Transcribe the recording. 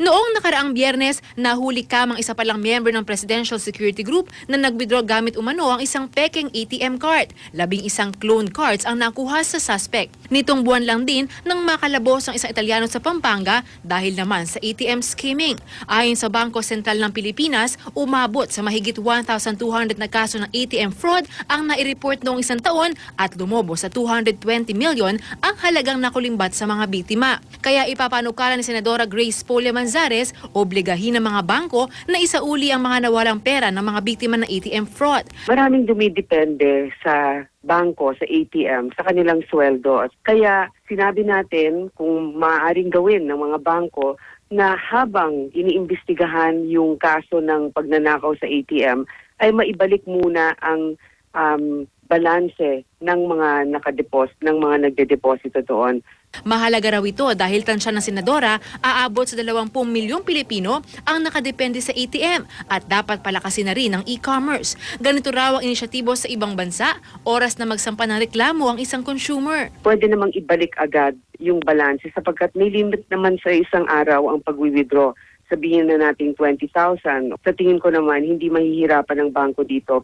Noong nakaraang biyernes, nahuli kamang isa palang member ng Presidential Security Group na nag-withdraw gamit umano ang isang peking ATM card. Labing isang clone cards ang nakuha sa suspect. Nitong buwan lang din nang makalabos ang isang Italiano sa Pampanga dahil naman sa ATM skimming. Ayon sa Bangko Sentral ng Pilipinas, umabot sa mahigit 1,200 na kaso ng ATM fraud ang nai-report noong isang taon at lumobo sa 220 million ang halagang nakulimbat sa mga biktima. Kaya ipapanukala ni Senadora Grace Polia Manzares, obligahin ng mga bangko na isauli ang mga nawalang pera ng mga biktima ng ATM fraud. Maraming dumidepende sa bangko, sa ATM, sa kanilang sweldo. Kaya sinabi natin kung maaaring gawin ng mga bangko na habang iniimbestigahan yung kaso ng pagnanakaw sa ATM, ay maibalik muna ang um, balanse ng mga nakadeposit, ng mga nagdedeposito doon. Mahalaga raw ito dahil tansya ng senadora, aabot sa 20 milyong Pilipino ang nakadepende sa ATM at dapat palakasin na rin ang e-commerce. Ganito raw ang inisyatibo sa ibang bansa, oras na magsampa ng reklamo ang isang consumer. Pwede namang ibalik agad yung balanse sapagkat may limit naman sa isang araw ang pag-withdraw. Sabihin na natin 20,000. Sa tingin ko naman, hindi mahihirapan ng bangko dito